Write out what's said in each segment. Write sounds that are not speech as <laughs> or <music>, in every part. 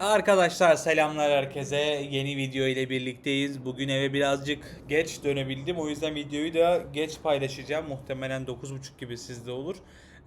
Arkadaşlar selamlar herkese. Yeni video ile birlikteyiz. Bugün eve birazcık geç dönebildim. O yüzden videoyu da geç paylaşacağım. Muhtemelen 9.30 gibi sizde olur.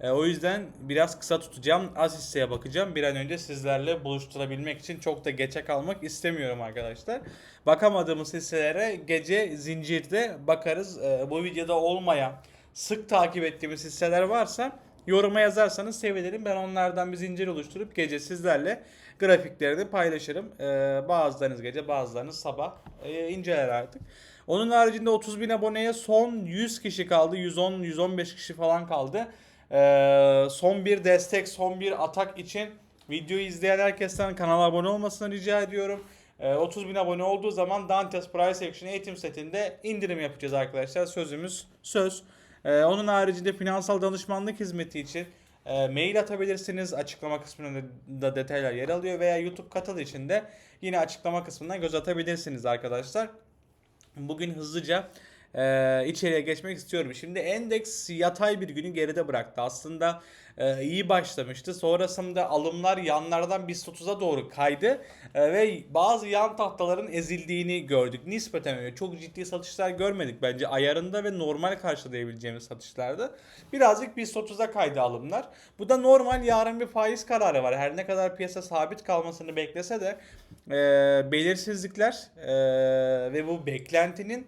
Ee, o yüzden biraz kısa tutacağım. Az hisseye bakacağım. Bir an önce sizlerle buluşturabilmek için çok da geçe kalmak istemiyorum arkadaşlar. Bakamadığımız hisselere gece zincirde bakarız. Ee, bu videoda olmayan, sık takip ettiğimiz hisseler varsa yoruma yazarsanız sevinirim. Ben onlardan bir zincir oluşturup gece sizlerle grafiklerini paylaşırım. Ee, bazılarınız gece bazılarınız sabah e, inceler artık. Onun haricinde 30 bin aboneye son 100 kişi kaldı. 110-115 kişi falan kaldı. Ee, son bir destek, son bir atak için videoyu izleyen herkesten kanala abone olmasını rica ediyorum. Ee, 30 bin abone olduğu zaman Dantes Price Action eğitim setinde indirim yapacağız arkadaşlar. Sözümüz söz. Onun haricinde finansal danışmanlık hizmeti için e, mail atabilirsiniz. Açıklama kısmında da detaylar yer alıyor veya YouTube kanalı için de yine açıklama kısmından göz atabilirsiniz arkadaşlar. Bugün hızlıca e, içeriye geçmek istiyorum. Şimdi endeks yatay bir günü geride bıraktı. Aslında e, iyi başlamıştı. Sonrasında alımlar yanlardan BIST 30'a doğru kaydı E, ve bazı yan tahtaların ezildiğini gördük. Nispeten öyle. Çok ciddi satışlar görmedik bence. Ayarında ve normal karşılayabileceğimiz satışlardı. Birazcık BIST 30'a kaydı alımlar. Bu da normal. Yarın bir faiz kararı var. Her ne kadar piyasa sabit kalmasını beklese de e, belirsizlikler e, ve bu beklentinin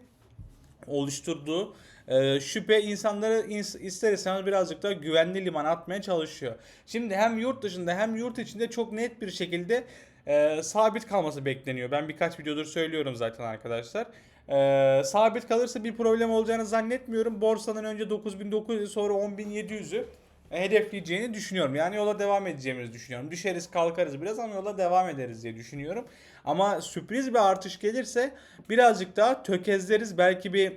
oluşturduğu e, şüphe insanları ins- ister istemez birazcık da güvenli limana atmaya çalışıyor. Şimdi hem yurt dışında hem yurt içinde çok net bir şekilde e, sabit kalması bekleniyor. Ben birkaç videodur söylüyorum zaten arkadaşlar. E, sabit kalırsa bir problem olacağını zannetmiyorum. Borsanın önce 9900 sonra 10700'ü hedefleyeceğini düşünüyorum. Yani yola devam edeceğimizi düşünüyorum. Düşeriz kalkarız biraz ama yola devam ederiz diye düşünüyorum. Ama sürpriz bir artış gelirse birazcık daha tökezleriz. Belki bir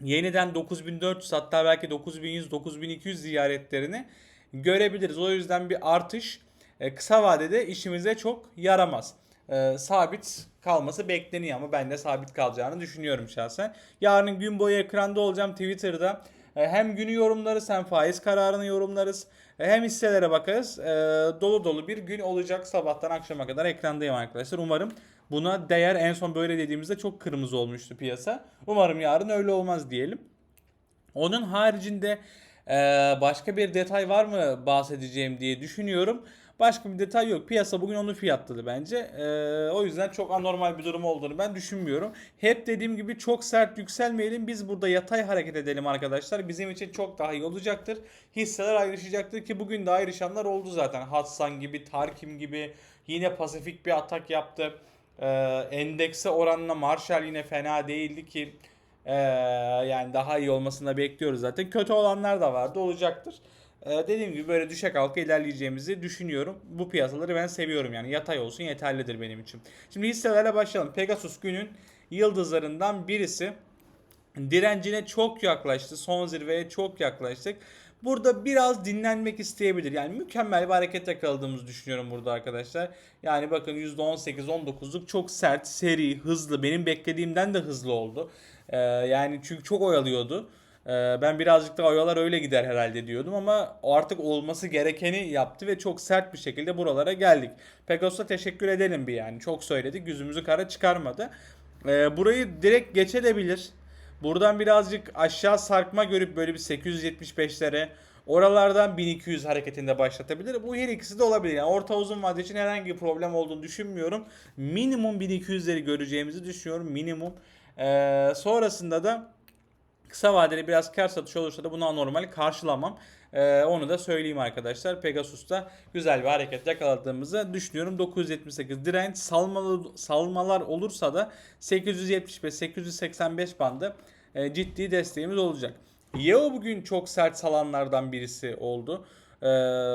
yeniden 9400 hatta belki 9100 9200 ziyaretlerini görebiliriz. O yüzden bir artış e, kısa vadede işimize çok yaramaz. E, sabit kalması bekleniyor ama ben de sabit kalacağını düşünüyorum şahsen. Yarın gün boyu ekranda olacağım Twitter'da. E, hem günü yorumlarız hem faiz kararını yorumlarız. E, hem hisselere bakarız. E, dolu dolu bir gün olacak sabahtan akşama kadar ekrandayım arkadaşlar. Umarım buna değer en son böyle dediğimizde çok kırmızı olmuştu piyasa. Umarım yarın öyle olmaz diyelim. Onun haricinde başka bir detay var mı bahsedeceğim diye düşünüyorum. Başka bir detay yok. Piyasa bugün onu fiyatladı bence. E, o yüzden çok anormal bir durum olduğunu ben düşünmüyorum. Hep dediğim gibi çok sert yükselmeyelim. Biz burada yatay hareket edelim arkadaşlar. Bizim için çok daha iyi olacaktır. Hisseler ayrışacaktır ki bugün de ayrışanlar oldu zaten. Hatsan gibi, Tarkim gibi yine Pasifik bir atak yaptı. E, endekse oranla Marshall yine fena değildi ki ee, yani daha iyi olmasını da bekliyoruz zaten. Kötü olanlar da vardı olacaktır. Ee, dediğim gibi böyle düşe kalka ilerleyeceğimizi düşünüyorum. Bu piyasaları ben seviyorum yani yatay olsun yeterlidir benim için. Şimdi hisselerle başlayalım. Pegasus günün yıldızlarından birisi. Direncine çok yaklaştı. Son zirveye çok yaklaştık. Burada biraz dinlenmek isteyebilir. Yani mükemmel bir hareket yakaladığımızı düşünüyorum burada arkadaşlar. Yani bakın %18-19'luk çok sert, seri, hızlı. Benim beklediğimden de hızlı oldu. Ee, yani çünkü çok oyalıyordu. Ee, ben birazcık da oyalar öyle gider herhalde diyordum ama artık olması gerekeni yaptı ve çok sert bir şekilde buralara geldik. Pegasus'a teşekkür edelim bir yani. Çok söyledik. Yüzümüzü kara çıkarmadı. Ee, burayı direkt geçebilir. Buradan birazcık aşağı sarkma görüp böyle bir 875'lere oralardan 1200 hareketinde başlatabilir. Bu her ikisi de olabilir. Yani orta uzun vade için herhangi bir problem olduğunu düşünmüyorum. Minimum 1200'leri göreceğimizi düşünüyorum. Minimum. Ee, sonrasında da kısa vadeli biraz kar satışı olursa da bunu anormal karşılamam. Ee, onu da söyleyeyim arkadaşlar. Pegasus'ta güzel bir hareket yakaladığımızı düşünüyorum. 978 direnç salmalı, salmalar olursa da 875-885 bandı e, ciddi desteğimiz olacak. Yeo bugün çok sert salanlardan birisi oldu. Ee,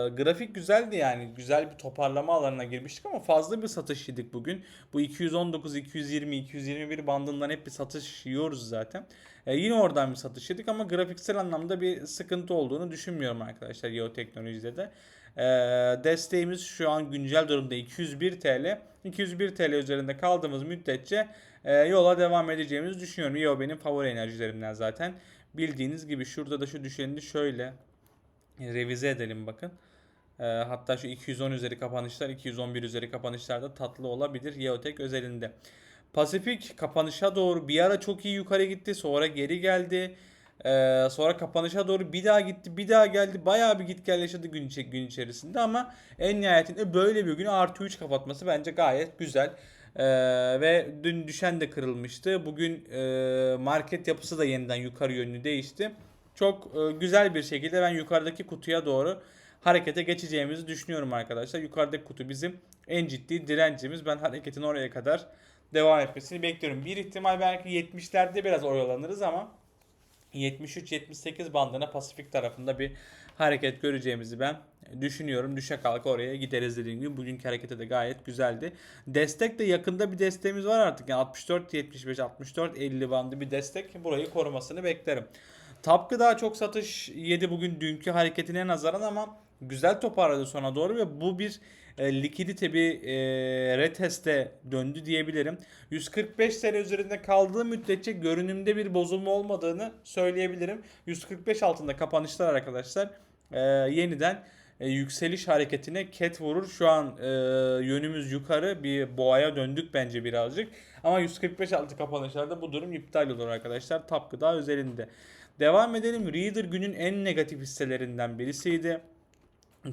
grafik güzeldi yani. Güzel bir toparlama alanına girmiştik ama fazla bir satış yedik bugün. Bu 219, 220, 221 bandından hep bir satış yiyoruz zaten. Ee, yine oradan bir satış yedik ama grafiksel anlamda bir sıkıntı olduğunu düşünmüyorum arkadaşlar Yeo Teknoloji'de de. Ee, desteğimiz şu an güncel durumda 201 TL. 201 TL üzerinde kaldığımız müddetçe e, yola devam edeceğimizi düşünüyorum. Yeo benim favori enerjilerimden zaten. Bildiğiniz gibi şurada da şu düşeni şöyle revize edelim bakın. Ee, hatta şu 210 üzeri kapanışlar, 211 üzeri kapanışlar da tatlı olabilir Yeotek özelinde. Pasifik kapanışa doğru bir ara çok iyi yukarı gitti. Sonra geri geldi. Ee, sonra kapanışa doğru bir daha gitti. Bir daha geldi. Bayağı bir git gel yaşadı gün, içi- gün içerisinde ama en nihayetinde böyle bir günü artı 3 kapatması bence gayet güzel. Ee, ve dün düşen de kırılmıştı. Bugün e, market yapısı da yeniden yukarı yönlü değişti. Çok e, güzel bir şekilde ben yukarıdaki kutuya doğru harekete geçeceğimizi düşünüyorum arkadaşlar. Yukarıdaki kutu bizim en ciddi direncimiz. Ben hareketin oraya kadar devam etmesini bekliyorum. Bir ihtimal belki 70'lerde biraz oyalanırız ama 73-78 bandına Pasifik tarafında bir hareket göreceğimizi ben düşünüyorum. Düşe kalka oraya gideriz dediğim gibi. Bugünkü harekete de gayet güzeldi. Destek de yakında bir desteğimiz var artık. Yani 64-75, 64-50 bandı bir destek. Burayı korumasını beklerim. Tapkı daha çok satış yedi bugün dünkü hareketine nazaran ama güzel toparladı sona doğru ve bu bir e, likidite bir e, reteste döndü diyebilirim. 145 TL üzerinde kaldığı müddetçe görünümde bir bozulma olmadığını söyleyebilirim. 145 altında kapanışlar arkadaşlar e, yeniden e, yükseliş hareketine ket vurur. Şu an e, yönümüz yukarı bir boğaya döndük bence birazcık. Ama 145 altı kapanışlarda bu durum iptal olur arkadaşlar. Top gıda özelinde. Devam edelim. Reader günün en negatif hisselerinden birisiydi.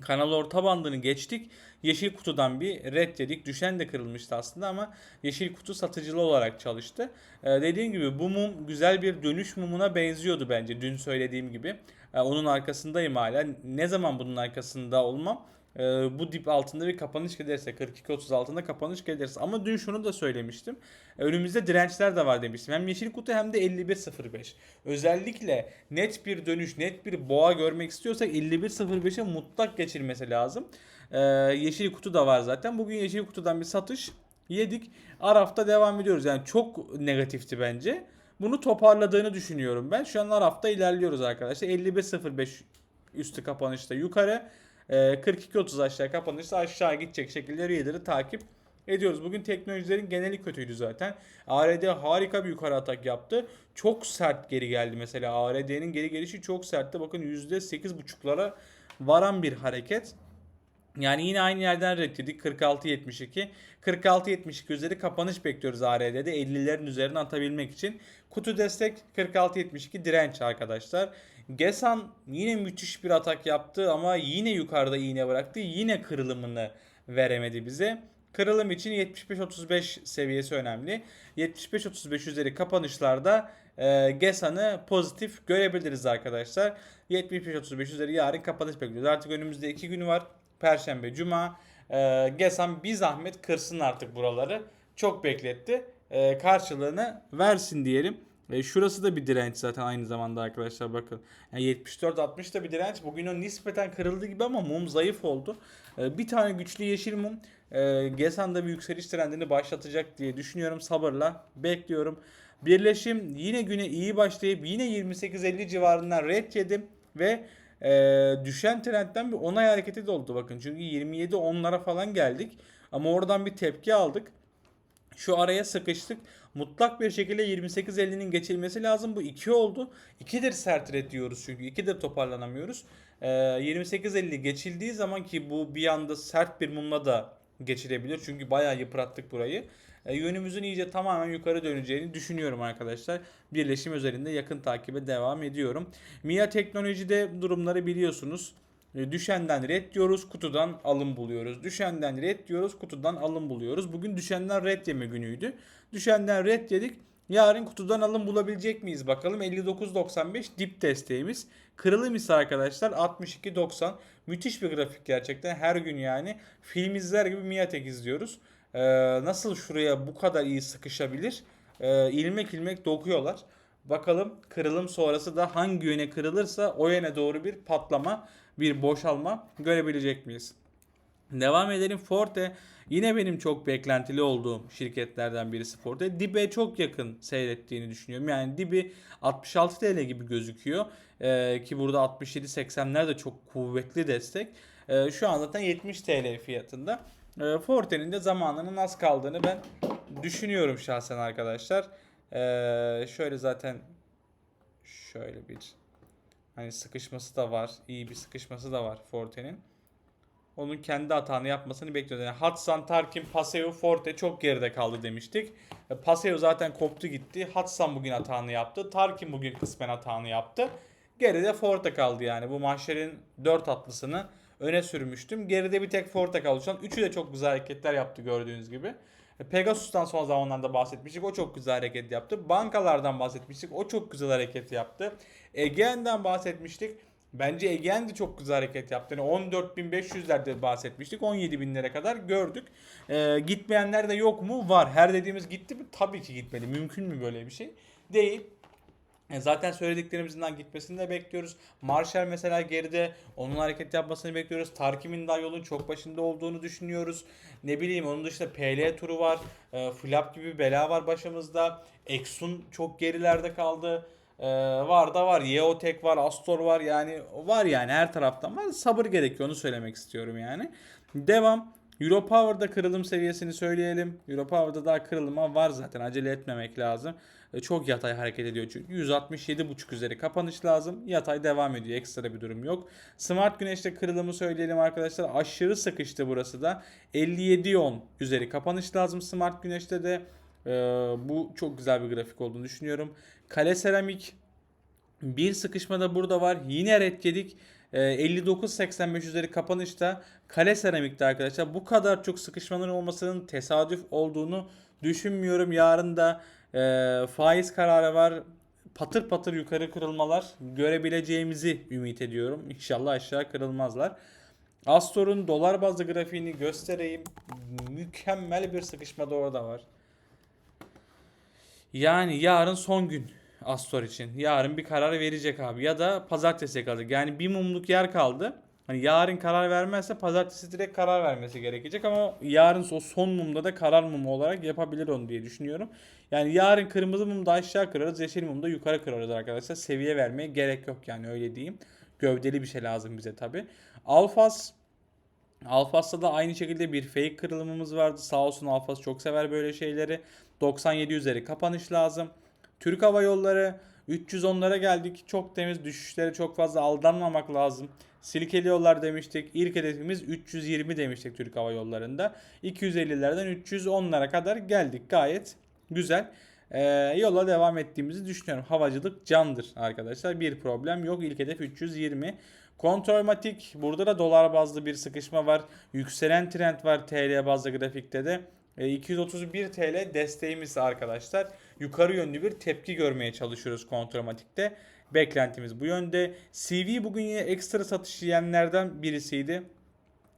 Kanal orta bandını geçtik. Yeşil kutudan bir red dedik. Düşen de kırılmıştı aslında ama yeşil kutu satıcılı olarak çalıştı. Ee, dediğim gibi bu mum güzel bir dönüş mumuna benziyordu bence dün söylediğim gibi. Ee, onun arkasındayım hala. Ne zaman bunun arkasında olmam? Ee, bu dip altında bir kapanış gelirse 42.30 altında kapanış gelirse ama dün şunu da söylemiştim. Önümüzde dirençler de var demiştim. Hem yeşil kutu hem de 51.05. Özellikle net bir dönüş, net bir boğa görmek istiyorsak 51.05'e mutlak geçilmesi lazım. Ee, yeşil kutu da var zaten. Bugün yeşil kutudan bir satış yedik. Araf'ta devam ediyoruz. Yani çok negatifti bence. Bunu toparladığını düşünüyorum ben. Şu an Araf'ta ilerliyoruz arkadaşlar. 51.05 üstü kapanışta yukarı. Ee, 42.30 aşağı kapanırsa aşağı gidecek şekilde Reader'ı takip ediyoruz. Bugün teknolojilerin geneli kötüydü zaten. ARD harika bir yukarı atak yaptı. Çok sert geri geldi mesela. ARD'nin geri gelişi çok sertti. Bakın %8.5'lara varan bir hareket. Yani yine aynı yerden reddedik 46.72. 46.72 üzeri kapanış bekliyoruz ARD'de 50'lerin üzerine atabilmek için. Kutu destek 46.72 direnç arkadaşlar. Gesan yine müthiş bir atak yaptı ama yine yukarıda iğne bıraktı. Yine kırılımını veremedi bize. Kırılım için 75-35 seviyesi önemli. 75-35 üzeri kapanışlarda e, Gesan'ı pozitif görebiliriz arkadaşlar. 75-35 üzeri yarın kapanış bekliyoruz. Artık önümüzde 2 günü var. Perşembe, Cuma. E, Gesan bir zahmet kırsın artık buraları. Çok bekletti. E, karşılığını versin diyelim. E, şurası da bir direnç zaten aynı zamanda arkadaşlar bakın. Yani 74-60 da bir direnç. Bugün o nispeten kırıldı gibi ama mum zayıf oldu. E, bir tane güçlü yeşil mum e, Gesan'da bir yükseliş trendini başlatacak diye düşünüyorum. Sabırla bekliyorum. Birleşim yine güne iyi başlayıp yine 28-50 civarından red yedim ve e, düşen trendten bir onay hareketi de oldu bakın. Çünkü 27 onlara falan geldik. Ama oradan bir tepki aldık. Şu araya sıkıştık. Mutlak bir şekilde 28.50'nin geçilmesi lazım. Bu 2 oldu. 2'dir sert red diyoruz çünkü. 2'dir toparlanamıyoruz. Ee, 28.50 geçildiği zaman ki bu bir anda sert bir mumla da geçilebilir. Çünkü bayağı yıprattık burayı. Ee, yönümüzün iyice tamamen yukarı döneceğini düşünüyorum arkadaşlar. Birleşim özelinde yakın takibe devam ediyorum. MIA teknolojide durumları biliyorsunuz. E, Düşenden red diyoruz, kutudan alım buluyoruz. Düşenden red diyoruz, kutudan alım buluyoruz. Bugün düşenden red yeme günüydü. Düşenden red yedik. Yarın kutudan alım bulabilecek miyiz bakalım. 59.95 dip desteğimiz. Kırılım ise arkadaşlar 62.90. Müthiş bir grafik gerçekten. Her gün yani film izler gibi Miatek izliyoruz. Ee, nasıl şuraya bu kadar iyi sıkışabilir? Ee, ilmek ilmek dokuyorlar. Bakalım kırılım sonrası da hangi yöne kırılırsa o yöne doğru bir patlama, bir boşalma görebilecek miyiz? Devam edelim Forte. Yine benim çok beklentili olduğum şirketlerden birisi Forte. Dibe çok yakın seyrettiğini düşünüyorum. Yani Dibi 66 TL gibi gözüküyor. Ee, ki burada 67-80'ler de çok kuvvetli destek. Ee, şu an zaten 70 TL fiyatında. Ee, Forte'nin de zamanının az kaldığını ben düşünüyorum şahsen arkadaşlar. Ee, şöyle zaten şöyle bir hani sıkışması da var. iyi bir sıkışması da var Forte'nin. Onun kendi hatanı yapmasını bekliyoruz. Yani Hatsan, Tarkin, Paseo, Forte çok geride kaldı demiştik. E, Paseo zaten koptu gitti. Hatsan bugün hatanı yaptı. Tarkin bugün kısmen hatanı yaptı. Geride Forte kaldı yani. Bu mahşerin 4 atlısını öne sürmüştüm. Geride bir tek Forte kaldı. Şu an üçü de çok güzel hareketler yaptı gördüğünüz gibi. E, Pegasus'tan son zamanlarda bahsetmiştik. O çok güzel hareket yaptı. Bankalardan bahsetmiştik. O çok güzel hareket yaptı. Egean'dan bahsetmiştik. Bence Egean de çok güzel hareket yaptı. Yani 14.500'lerde bahsetmiştik. 17.000'lere kadar gördük. Ee, gitmeyenler de yok mu? Var. Her dediğimiz gitti mi? Tabii ki gitmedi. Mümkün mü böyle bir şey? Değil. E, Zaten söylediklerimizden gitmesini de bekliyoruz. Marshall mesela geride onun hareket yapmasını bekliyoruz. Tarkim'in daha yolun çok başında olduğunu düşünüyoruz. Ne bileyim onun dışında PL turu var. E, Flap gibi bela var başımızda. Exun çok gerilerde kaldı. E, var da var. Yeotek var. Astor var. Yani var yani her taraftan var. Sabır gerekiyor onu söylemek istiyorum yani. Devam. Europower'da kırılım seviyesini söyleyelim. Europower'da daha kırılma var zaten. Acele etmemek lazım. E, Çok yatay hareket ediyor çünkü. 167.5 üzeri kapanış lazım. Yatay devam ediyor. Ekstra bir durum yok. Smart Güneş'te kırılımı söyleyelim arkadaşlar. Aşırı sıkıştı burası da. 57.10 üzeri kapanış lazım Smart Güneş'te de. E, bu çok güzel bir grafik olduğunu düşünüyorum. Kale Seramik bir sıkışma da burada var. Yine red yedik. Ee, 59.85 üzeri kapanışta kale seramikte arkadaşlar. Bu kadar çok sıkışmanın olmasının tesadüf olduğunu düşünmüyorum. Yarın da e, faiz kararı var. Patır patır yukarı kırılmalar görebileceğimizi ümit ediyorum. İnşallah aşağı kırılmazlar. Astor'un dolar bazlı grafiğini göstereyim. Mükemmel bir sıkışma da orada var. Yani yarın son gün Astor için. Yarın bir karar verecek abi. Ya da pazartesiye kalacak. Yani bir mumluk yer kaldı. Hani yarın karar vermezse pazartesi direkt karar vermesi gerekecek ama yarın o son mumda da karar mumu olarak yapabilir onu diye düşünüyorum. Yani yarın kırmızı mumda aşağı kırarız, yeşil mumda yukarı kırarız arkadaşlar. Seviye vermeye gerek yok yani öyle diyeyim. Gövdeli bir şey lazım bize tabi. Alfas Alfas'ta da aynı şekilde bir fake kırılımımız vardı. Sağ olsun Alfas çok sever böyle şeyleri. 97 üzeri kapanış lazım. Türk Hava Yolları 310'lara geldik. Çok temiz düşüşlere çok fazla aldanmamak lazım. Silkeli yollar demiştik. İlk hedefimiz 320 demiştik Türk Hava Yolları'nda. 250'lerden 310'lara kadar geldik. Gayet güzel. Ee, yola devam ettiğimizi düşünüyorum. Havacılık candır arkadaşlar. Bir problem yok. İlk hedef 320. Kontrolmatik. Burada da dolar bazlı bir sıkışma var. Yükselen trend var TL bazlı grafikte de. E, 231 TL desteğimiz arkadaşlar. Yukarı yönlü bir tepki görmeye çalışıyoruz kontrolmatikte. Beklentimiz bu yönde. CV bugün yine ekstra satış yiyenlerden birisiydi.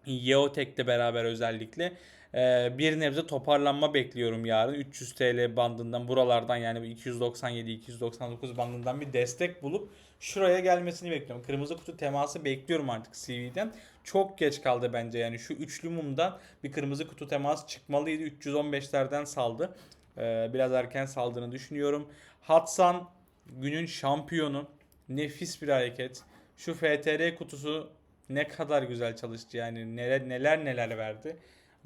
Yeotek'le beraber özellikle. Ee, bir nebze toparlanma bekliyorum yarın. 300 TL bandından buralardan yani 297-299 bandından bir destek bulup şuraya gelmesini bekliyorum. Kırmızı kutu teması bekliyorum artık CV'den. Çok geç kaldı bence yani şu üçlü mumdan bir kırmızı kutu teması çıkmalıydı. 315'lerden saldı. Ee, biraz erken saldığını düşünüyorum. Hatsan günün şampiyonu. Nefis bir hareket. Şu FTR kutusu ne kadar güzel çalıştı yani neler neler neler verdi.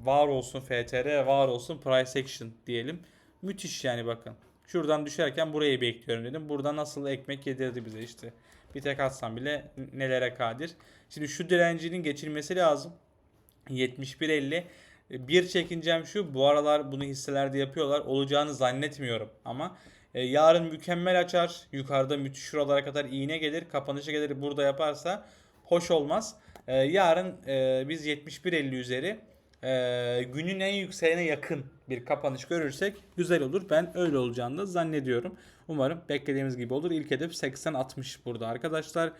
Var olsun FTR, var olsun Price Action diyelim. Müthiş yani bakın. Şuradan düşerken burayı bekliyorum dedim. Burada nasıl ekmek yedirdi bize işte. Bir tek atsam bile nelere kadir. Şimdi şu direncinin geçilmesi lazım. 71.50. Bir çekincem şu. Bu aralar bunu hisselerde yapıyorlar. Olacağını zannetmiyorum ama e, yarın mükemmel açar. Yukarıda müthiş şuralara kadar iğne gelir. Kapanışa gelir burada yaparsa hoş olmaz. E, yarın e, biz 71.50 üzeri e, günün en yükseğine yakın bir kapanış görürsek güzel olur. Ben öyle olacağını da zannediyorum. Umarım beklediğimiz gibi olur. İlk hedef 80-60 burada arkadaşlar.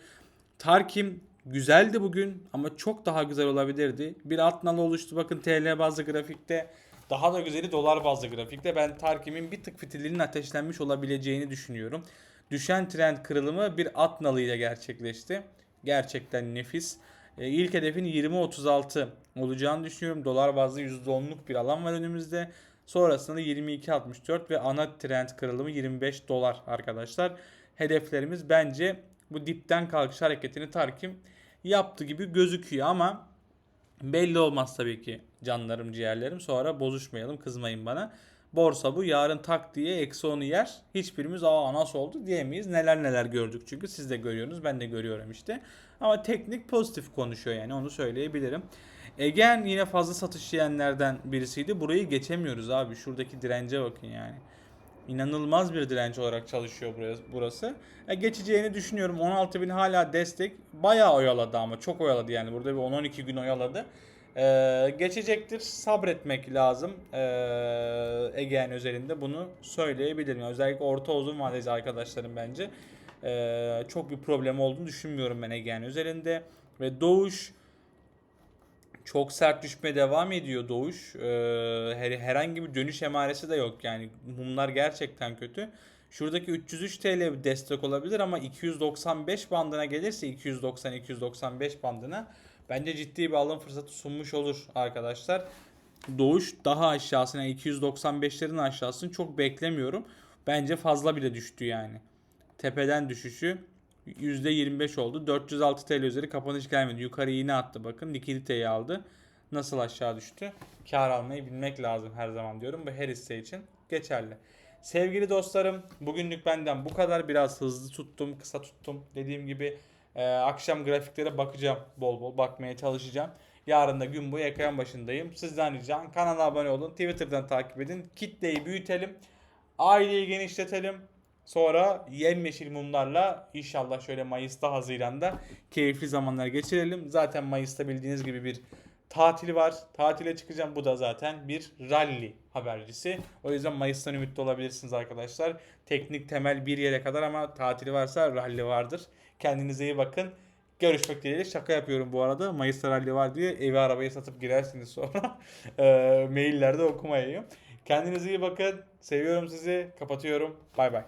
Tarkim güzeldi bugün ama çok daha güzel olabilirdi. Bir alt nalı oluştu bakın TL bazlı grafikte. Daha da güzeli dolar bazlı grafikte. Ben Tarkim'in bir tık fitilinin ateşlenmiş olabileceğini düşünüyorum. Düşen trend kırılımı bir at nalıyla gerçekleşti. Gerçekten nefis. E, ilk hedefin 20.36 olacağını düşünüyorum. Dolar bazlı %10'luk bir alan var önümüzde. Sonrasında 22.64 ve ana trend kırılımı 25 dolar arkadaşlar. Hedeflerimiz bence bu dipten kalkış hareketini Tarkim yaptı gibi gözüküyor ama belli olmaz tabii ki canlarım ciğerlerim. Sonra bozuşmayalım kızmayın bana. Borsa bu yarın tak diye eksi onu yer. Hiçbirimiz aa nasıl oldu diyemeyiz. Neler neler gördük çünkü siz de görüyorsunuz ben de görüyorum işte. Ama teknik pozitif konuşuyor yani onu söyleyebilirim. Egen yine fazla satış yiyenlerden birisiydi. Burayı geçemiyoruz abi. Şuradaki dirence bakın yani. İnanılmaz bir direnç olarak çalışıyor burası. E, geçeceğini düşünüyorum. 16.000 hala destek. Bayağı oyaladı ama çok oyaladı yani. Burada bir 10-12 gün oyaladı. E, geçecektir. Sabretmek lazım. E, Ege'nin özelinde bunu söyleyebilirim. Özellikle orta uzun vadeli arkadaşlarım bence. E, çok bir problem olduğunu düşünmüyorum ben Ege'nin üzerinde. Ve Doğuş çok sert düşmeye devam ediyor Doğuş. Ee, her, herhangi bir dönüş emaresi de yok yani. Mumlar gerçekten kötü. Şuradaki 303 TL destek olabilir ama 295 bandına gelirse 290-295 bandına bence ciddi bir alım fırsatı sunmuş olur arkadaşlar. Doğuş daha aşağısına 295'lerin aşağısını çok beklemiyorum. Bence fazla bile düştü yani. Tepeden düşüşü %25 oldu. 406 TL üzeri kapanış gelmedi. Yukarı iğne attı bakın. Likiditeyi aldı. Nasıl aşağı düştü? Kar almayı bilmek lazım her zaman diyorum. Bu her hisse için geçerli. Sevgili dostlarım bugünlük benden bu kadar. Biraz hızlı tuttum, kısa tuttum. Dediğim gibi e, akşam grafiklere bakacağım. Bol bol bakmaya çalışacağım. Yarın da gün boyu ekran başındayım. Sizden ricam kanala abone olun. Twitter'dan takip edin. Kitleyi büyütelim. Aileyi genişletelim. Sonra yemyeşil mumlarla inşallah şöyle Mayıs'ta Haziran'da keyifli zamanlar geçirelim. Zaten Mayıs'ta bildiğiniz gibi bir tatil var. Tatile çıkacağım. Bu da zaten bir rally habercisi. O yüzden Mayıs'tan ümitli olabilirsiniz arkadaşlar. Teknik temel bir yere kadar ama tatili varsa rally vardır. Kendinize iyi bakın. Görüşmek dileğiyle. Şaka yapıyorum bu arada. Mayıs'ta rally var diye evi arabayı satıp girersiniz sonra. <laughs> e, maillerde okumayayım. Kendinize iyi bakın. Seviyorum sizi. Kapatıyorum. Bay bay.